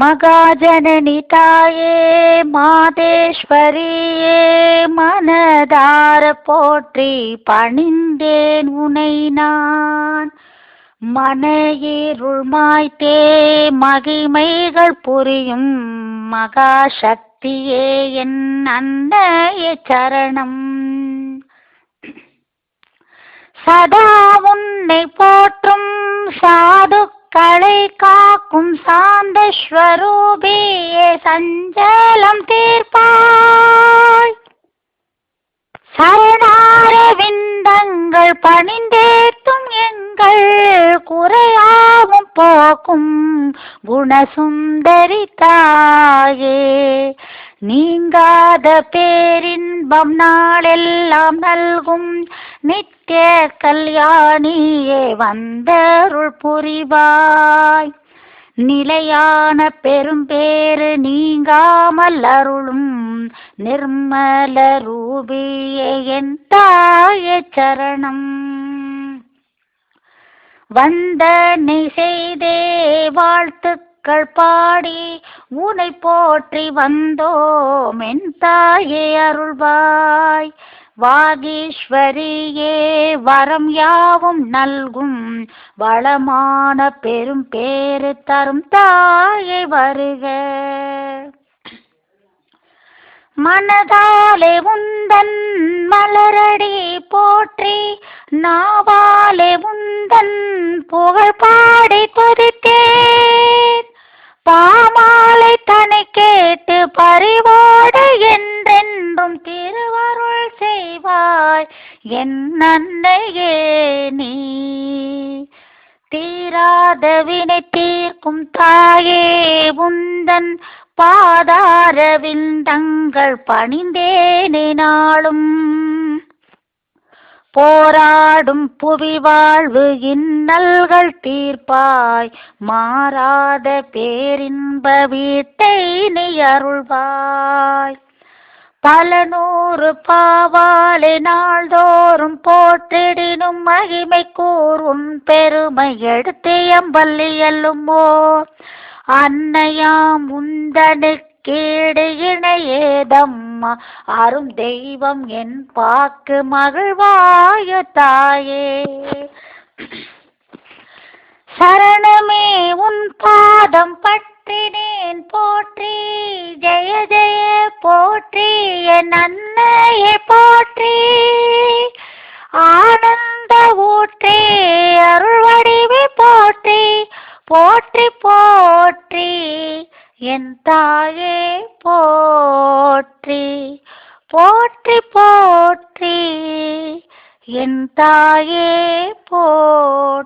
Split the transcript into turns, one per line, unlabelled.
மகாஜனனிதாயே மாதேஸ்வரியே மனதார போற்றி பணிந்தேன் உனை நான். மனையிருள் மாய்த்தே மகிமைகள் புரியும் மகாசக்தியே என் அன்னைய சரணம். சதா உன்னை போற்றும் சாதுக்களை கா சாந்த ஸ்வரூபியே சஞ்சலம் தீர்ப்பாய். சரணார விந்தங்கள் பணிந்தேத்தும் எங்கள் குறையாவும் போக்கும் குணசுந்தரி தாயே. நீங்காத பேரின்பம் நாளெல்லாம் நல்கும் நித்திய கல்யாணியே வந்தருள் புரிவாய். நிலையான பெரும்பேறு நீங்காமல் அருளும் நிர்மல ரூபியே என் தாய சரணம். வந்தனை செய்தே வாழ்த்துக்கள் பாடி உனை போற்றி வந்தோம் என் தாயே அருள்வாய். வாகீஸ்வரியே வரம் யாவும் நல்கும். வளமான பெரும் பேரு தரும் தாயை வருக. மனதாலே உந்தன் மலரடி போற்றி நாவாலே உந்தன் புகழ் பாடி துதித்தேன் பாமாலை தனி கேட்டு பறிவோட என் அன்னையே நீ. தீராத வினை தீர்க்கும் தாயே உந்தன் பாதாரவில் தங்கள் பணிந்தேனே நாளும். போராடும் புவி வாழ்வு இன்னல்கள் தீர்ப்பாய் மாறாத பேரின்ப வீட்டை நீ அருள்வாய். பல நூறு பாவாலை நாள்தோறும் போற்றிடினும் மகிமை கூறும் பெருமை எடுத்து எம்பள்ளி எல்லுமோ அன்னையாம் உந்தனுக்கீடு இணையேதம்மா. அரும் தெய்வம் என் பாக்கு மகிழ்வாய தாயே. சரணமே உன் பாதம் பற்றினேன் போற்றி. ஜெய ஜெய போற்றி என் அன்னையை போற்றி. ஆனந்த ஊற்றி அருள் வடிவை போற்றி. போற்றி போற்றி என் தாயே போற்றி. போற்றி போற்றி என் தாயே